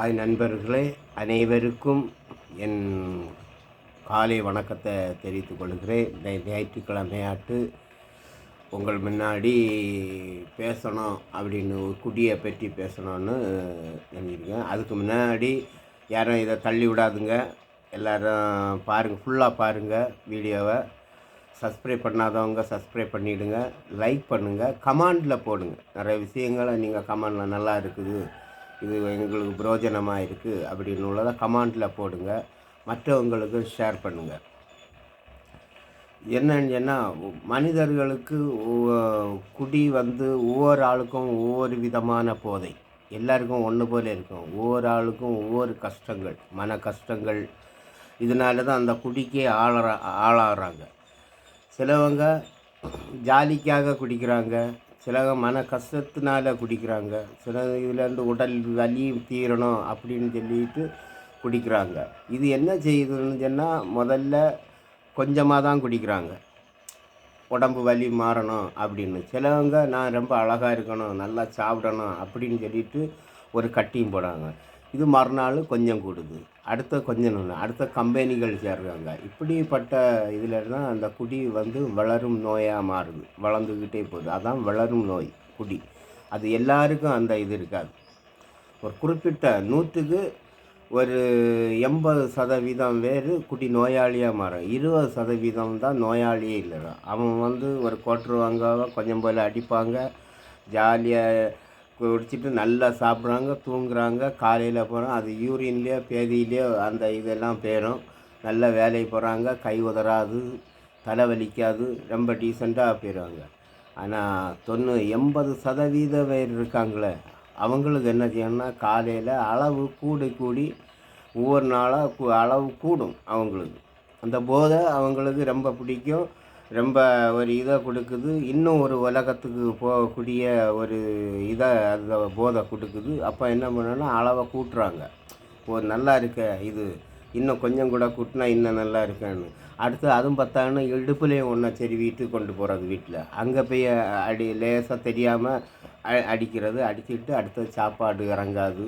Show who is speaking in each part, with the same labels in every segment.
Speaker 1: ஆய் நண்பர்களே அனைவருக்கும் என் காலை வணக்கத்தை தெரிவித்துக் கொள்கிறேன். இந்த ஞாயிற்றுக்கிழமையாட்டு உங்கள் முன்னாடி பேசணும் அப்படின்னு ஒரு குடியை பற்றி பேசணும்னு நினைக்கிறேன். அதுக்கு முன்னாடி யாரும் இதை தள்ளி விடாதுங்க. எல்லோரும் பாருங்கள் ஃபுல்லாக பாருங்கள் வீடியோவை. சப்ஸ்கிரைப் பண்ணாதவங்க சப்ஸ்கிரைப் பண்ணிவிடுங்க லைக் பண்ணுங்கள் கமாண்டில் போடுங்க. நிறைய விஷயங்களை நீங்கள் கமாண்டில் நல்லா இருக்குது. இது எங்களுக்கு பிரயோஜனமாக இருக்குது அப்படின்னு உள்ளதை கமாண்டில் போடுங்க. மற்றவங்களுக்கு ஷேர் பண்ணுங்கள் என்னன்னு சொன்னால் மனிதர்களுக்கு குடி வந்து ஒவ்வொரு ஆளுக்கும் ஒவ்வொரு விதமான போதை. எல்லாருக்கும் ஒன்று போல இருக்கும். ஒவ்வொரு ஆளுக்கும் ஒவ்வொரு கஷ்டங்கள் மன கஷ்டங்கள். இதனால தான் அந்த குடிக்கே ஆளற ஆளாகிறாங்க சிலவங்க ஜாலிக்காக குடிக்கிறாங்க. சிலவங்க மன கஷ்டத்தினால குடிக்கிறாங்க. சில இதுலேருந்து உடல் வலி தீரணும் அப்படின்னு சொல்லிட்டு குடிக்கிறாங்க. இது என்ன செய்யுதுன்னு சொன்னால் முதல்ல கொஞ்சமாக தான் குடிக்கிறாங்க. உடம்பு வலி மாறணும் அப்படின்னு. சிலவங்க நான் ரொம்ப அழகாக இருக்கணும் நல்லா சாப்பிடணும் அப்படின்னு சொல்லிட்டு ஒரு கட்டியும் போடாங்க இது மறுநாள் கொஞ்சம் கூடுது. அடுத்த கொஞ்சம் நொன்று அடுத்த கம்பெனிகள் சேர்றாங்க. இப்படிப்பட்ட இதில் தான் அந்த குடி வந்து வளரும் நோயாக மாறுது. வளர்ந்துக்கிட்டே போகுது. அதான் வளரும் நோய் குடி. அது எல்லாருக்கும் அந்த இது இருக்காது. ஒரு குறிப்பிட்ட நூற்றுக்கு ஒரு எண்பது சதவீதம் பேர் குடி நோயாளியாக மாறும். இருபது சதவீதம் தான் நோயாளியே இல்லை அவன் வந்து ஒரு கோட்டுருவாங்க கொஞ்சம் போல் அடிப்பாங்க ஜாலியாக குடிச்சிட்டு நல்லா சாப்பிட்றாங்க தூங்குறாங்க. காலையில் போகிறோம் அது யூரின்லேயோ பேதியிலையோ அந்த இதெல்லாம் போயிடும். நல்லா வேலைக்கு போகிறாங்க கை உதறாது தலை வலிக்காது ரொம்ப டீசெண்டாக போயிடுவாங்க. ஆனால் தொண்ணூ எண்பது சதவீத பேர் இருக்காங்களே அவங்களுக்கு என்ன செய்யணும்னா காலையில் அளவு கூடி கூடி ஒவ்வொரு நாளாக அளவு கூடும் அவங்களுக்கு. அந்த போதை அவங்களுக்கு ரொம்ப பிடிக்கும். ரொம்ப ஒரு இதை கொடுக்குது. இன்னும் ஒரு உலகத்துக்கு போகக்கூடிய ஒரு இதை அந்த போதை கொடுக்குது. அப்போ என்ன பண்ணணும்னா அளவை கூட்டுறாங்க. ஒரு நல்லா இருக்க இது. இன்னும் கொஞ்சம் கூட கூட்டினா இன்னும் நல்லா இருக்கேன்னு. அடுத்து அதுவும் பார்த்தாங்கன்னா இடுப்புலேயும் ஒன்றா சரி வீட்டுக்கு கொண்டு போகிறது வீட்டில். அங்கே போய் அடி லேசாக தெரியாமல் அ அடிக்கிறது அடிச்சுட்டு அடுத்தது சாப்பாடு இறங்காது.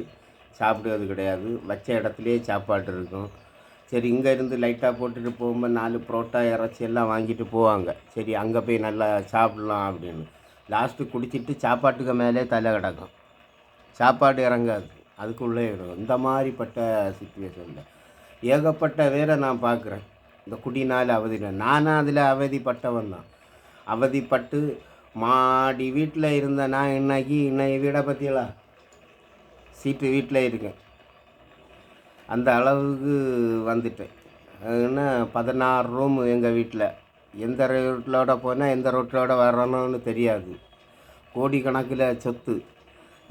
Speaker 1: சாப்பிடுவது கிடையாது. வச்ச இடத்துலையே சாப்பாடு இருக்கும். சரி இங்கே இருந்து லைட்டாக போட்டுட்டு போகும்போது நாலு புரோட்டா இறைச்சி எல்லாம் வாங்கிட்டு போவாங்க. சரி அங்கே போய் நல்லா சாப்பிட்லாம் அப்படின்னு. லாஸ்ட்டு குடிச்சிட்டு சாப்பாட்டுக்கு மேலே தலை கிடக்கும். சாப்பாடு இறங்காது. அதுக்குள்ளே இருக்கும் இந்த மாதிரிப்பட்ட சுச்சுவேஷனில் ஏகப்பட்ட வேற நான் பார்க்குறேன். இந்த குடினால் அவதியில். நானும் அதில் அவதிப்பட்டவன் தான். அவதிப்பட்டு மாடி வீட்டில் இருந்த நான் இன்னைக்கு இன்னைக்கு வீடை பற்றியலாம் சீட்டு வீட்டில் இருக்கேன். அந்த அளவுக்கு வந்துட்டேன். பதினாறு ரூம் எங்கள் வீட்டில் எந்த ரோட்டிலோட போனால் எந்த ரோட்டிலோட வரணும்னு தெரியாது. கோடிக்கணக்கில் சொத்து.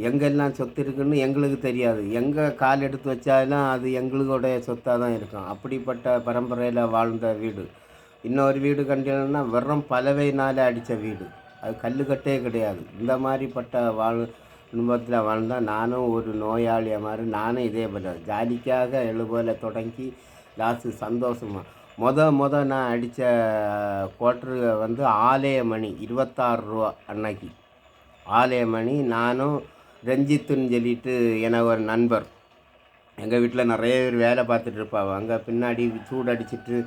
Speaker 1: எங்கெல்லாம் சொத்து இருக்குன்னு எங்களுக்கு தெரியாது. எங்கே கால் எடுத்து வச்சாலும் அது எங்களுடைய சொத்தாக தான் இருக்கும். அப்படிப்பட்ட பரம்பரையில் வாழ்ந்த வீடு. இன்னொரு வீடு கண்டினா வெறும் பலவையினால் அடித்த வீடு. அது கல்லுக்கட்டே கிடையாது. இந்த மாதிரிப்பட்ட வாழ் குடும்பத்தில் வாழ்ந்தால் நானும் ஒரு நோயாளியாக மாதிரி நானும் இதே போல் ஜாலிக்காக எழுபோல தொடங்கி லாஸ்ட்டு சந்தோஷமாக மொத மொத நான் அடித்த கோட்ரு வந்து ஆலயமணி இருபத்தாறு ரூபா அன்னைக்கு. ஆலயமணி நானும் ரஞ்சித்துன்னு சொல்லிட்டு எனக்கு ஒரு நண்பர். எங்கள் வீட்டில் நிறைய பேர் வேலை பார்த்துட்டு இருப்பாங்க. அங்கே பின்னாடி சூடு அடிச்சிட்டு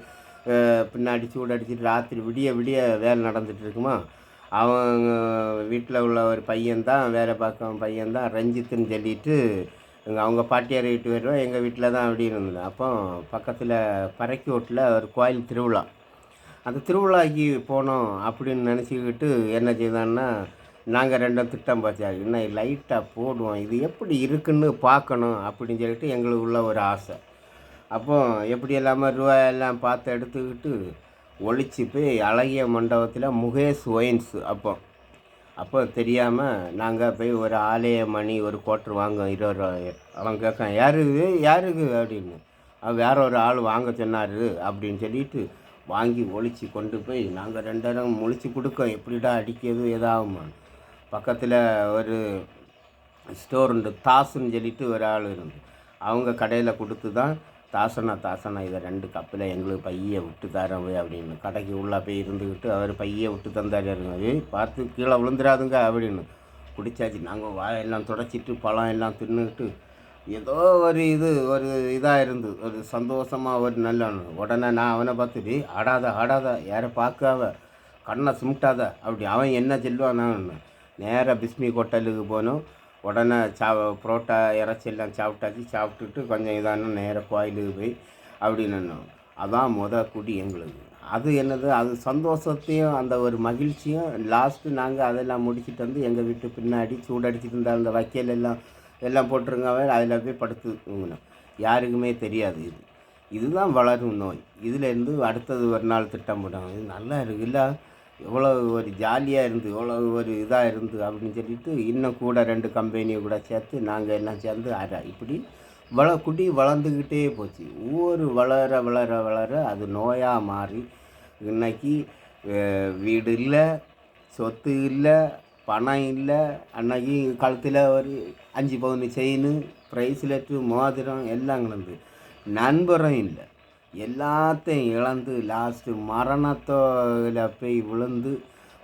Speaker 1: பின்னாடி சூடு அடிச்சிட்டு ராத்திரி விடிய விடிய வேலை நடந்துகிட்டு இருக்குமா? அவங்க வீட்டில் உள்ள ஒரு பையன்தான் வேலை பார்க்கும் பையன்தான் ரஞ்சித்துன்னு சொல்லிட்டு எங்கள் அவங்க பாட்டியார் வீட்டு வருவோம் எங்கள் வீட்டில் தான் அப்படி இருந்தது. அப்போ பக்கத்தில் பறைக்கோட்டில் ஒரு கோயில் திருவிழா. அந்த திருவிழாக்கு போனோம் அப்படின்னு நினச்சிக்கிட்டு என்ன செய்தான்னா நாங்கள் ரெண்டும் திட்டம் பார்த்தா இன்னும் லைட்டாக போடுவோம். இது எப்படி இருக்குன்னு பார்க்கணும் அப்படின்னு சொல்லிட்டு எங்களுக்கு உள்ள ஒரு ஆசை. அப்போ எப்படி இல்லாமல் ரூபாயெல்லாம் பார்த்து எடுத்துக்கிட்டு ஒழிச்சு போய் அழகிய மண்டபத்தில் முகேஷ் ஒயின்ஸ் அப்போ. அப்போ தெரியாமல் நாங்கள் போய் ஒரு ஆலய மணி ஒரு கோட்டர் வாங்க இருபது ரூபாய் அவன் கேட்கான் இது? யாருக்கு அப்படின்னு. வேற ஒரு ஆள் வாங்க சொன்னார் அப்படின்னு சொல்லிட்டு வாங்கி ஒழிச்சு கொண்டு போய் நாங்கள் ரெண்டரும் முழிச்சு கொடுக்கோம். எப்படிடா அடிக்கிறது எதாகுமா பக்கத்தில் ஒரு ஸ்டோர் உண்டு தாசுன்னு சொல்லிட்டு ஒரு ஆள் இருந்து. அவங்க கடையில் கொடுத்து தான் தாசனா தாசனா இதை ரெண்டு கப்பில் எங்களுக்கு பையை விட்டு தரவே அப்படின்னு. கடைக்கு உள்ளே போய் இருந்துக்கிட்டு அவர் பையை விட்டு தந்தாரு ஏய் பார்த்து கீழே விழுந்துடாதுங்க அப்படின்னு. குடிச்சாச்சு. நாங்கள் வாயெல்லாம் துடைச்சிட்டு பழம் எல்லாம் தின்னுக்கிட்டு ஏதோ ஒரு இது ஒரு இதாக இருந்து ஒரு சந்தோஷமாக ஒரு நல்ல உடனே நான் அவனை பார்த்துட்டு ஆடாத ஆடாத யாரை பார்க்காத? கண்ணை சுமிட்டாத? அப்படி அவன் என்ன சொல்லுவான் நான் நேராக பிஸ்மி ஹோட்டலுக்கு போனோம். உடனே சா புரோட்டா இறைச்சி எல்லாம் சாப்பிட்டாச்சு சாப்பிட்டுட்டு கொஞ்சம் இதான நேராக கோயிலுக்கு போய் அப்படின்னு அதான் முத குடி எங்களுக்கு. அது என்னது? அது சந்தோஷத்தையும் அந்த ஒரு மகிழ்ச்சியும் லாஸ்ட்டு நாங்கள் அதெல்லாம் முடிச்சுட்டு வந்து எங்கள் வீட்டு பின்னாடி சூடடிச்சிட்டு இருந்த அந்த வைக்கல் எல்லாம் எல்லாம் போட்டுருங்க அதில் போய் படுத்து யாருக்குமே தெரியாது இது. இதுதான் வளரும் நோய். இதுலேருந்து அடுத்தது ஒரு நாள் திட்டம் இது நல்லா இருக்குல்ல எவ்வளோ ஒரு ஜாலியாக இருந்து எவ்வளோ ஒரு இதாக இருந்து அப்படின்னு சொல்லிட்டு இன்னும் கூட ரெண்டு கம்பெனியை கூட சேர்த்து நாங்கள் எல்லாம் சேர்ந்து அரை இப்படி வள குடி வளர்ந்துக்கிட்டே போச்சு. ஒவ்வொரு வளர வளர வளர அது நோயாக மாறி இன்னைக்கு வீடு இல்லை சொத்து இல்லை பணம் இல்லை. அன்னைக்கு கழுத்தில் ஒரு அஞ்சு பவுன் செயின் ப்ரைஸ்லெட்டு மோதிரம் எல்லாம் கிடந்து. நண்பரும் இல்லை. எல்லாத்தையும் இழந்து லாஸ்ட்டு மரணத்தோல போய் விழுந்து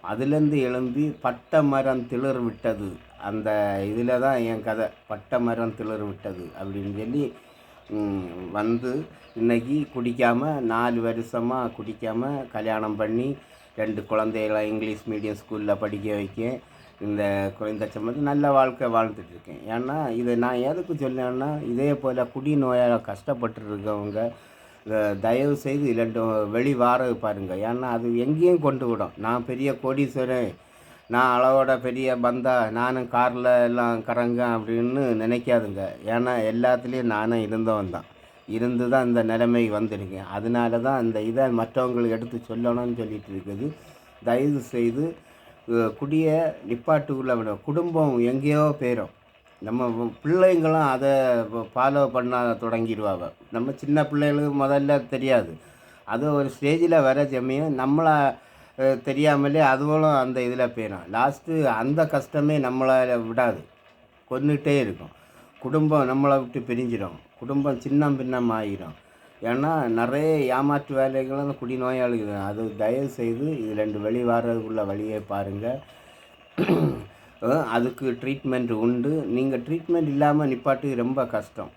Speaker 1: அதுலேருந்து எழும்பி பட்டை மரம் திளிர் விட்டது. அந்த இதில் தான் என் கதை. பட்டை மரம் திளிர் விட்டது அப்படின்னு சொல்லி வந்து இன்னைக்கு குடிக்காமல் நாலு வருஷமாக குடிக்காமல் கல்யாணம் பண்ணி ரெண்டு குழந்தைகளை இங்கிலீஷ் மீடியம் ஸ்கூலில் படிக்க வைக்க இந்த குறைந்த சம்பளத்தில் நல்ல வாழ்க்கை வாழ்ந்துட்டுருக்கேன் ஏன்னா இதை நான் எதுக்கு சொன்னேன்னா இதே போல் குடி நோயால் கஷ்டப்பட்டு இருக்கவங்க தயவு செய்து இரண்டு வெளி வாரது பாருங்கள் ஏன்னா அது எங்கேயும் கொண்டு விடும். நான் பெரிய கோடீஸ்வரன். நான் அளவோட பெரிய பந்தா. நானும் காரில் எல்லாம் கறங்க அப்படின்னு நினைக்காதுங்க. ஏன்னா எல்லாத்துலேயும் நானும் இருந்தவன் தான். இருந்து தான் இந்த நிலைமை வந்திருக்கேன் அதனால தான் இந்த இதை மற்றவங்களுக்கு எடுத்து சொல்லணும்னு சொல்லிட்டு இருக்குது. தயவு செய்து குடிய நிப்பாட்டுக்குள்ளே விட. குடும்பம் எங்கேயோ போயிடும் நம்ம பிள்ளைங்களும் அதை ஃபாலோ பண்ண தொடங்கிடுவாங்க. நம்ம சின்ன பிள்ளைகளுக்கு முதல்ல தெரியாது. அது ஒரு ஸ்டேஜில் வர சமயம் நம்மளை தெரியாமலே அதுவும் அந்த இதில் போயிடும் லாஸ்ட்டு அந்த கஷ்டமே நம்மளை விடாது. கொண்டுகிட்டே இருக்கும். குடும்பம் நம்மளை விட்டு பிரிஞ்சிடும் குடும்பம் சின்னம் பின்னம் ஆகிடும் ஏன்னா நிறைய ஏமாற்று வேலைகளும் குடி அது தயவு செய்து இது ரெண்டு வழி வர்றதுக்குள்ள வழியை பாருங்கள் அதுக்கு ட்ரீட்மெண்ட் உண்டு. நீங்கள் ட்ரீட்மெண்ட் இல்லாமல் நிப்பாட்டு ரொம்ப கஷ்டம்.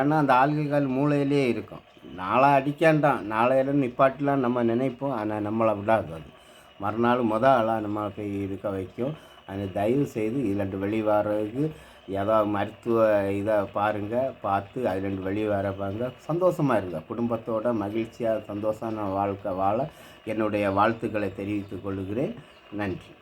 Speaker 1: ஏன்னா அந்த ஆல்கஹால் மூளையிலே இருக்கும். நாளை அடிக்காண்டான் நாளையில நிப்பாட்டலாம் நம்ம நினைப்போம். ஆனால் நம்மளை விடாது அது. மறுநாள் முத ஆளாக நம்மளை போய் இருக்க வைக்கும். அது தயவு செய்து இது ரெண்டு வெளி வர்றதுக்கு ஏதாவது மருத்துவ இதை பாருங்கள் பார்த்து அது ரெண்டு வெளியே வர பாருங்க சந்தோஷமாக இருங்க. குடும்பத்தோட மகிழ்ச்சியாக சந்தோஷமான வாழ்க்கை வாழ என்னுடைய வாழ்த்துக்களை தெரிவித்துக் கொள்கிறேன். நன்றி.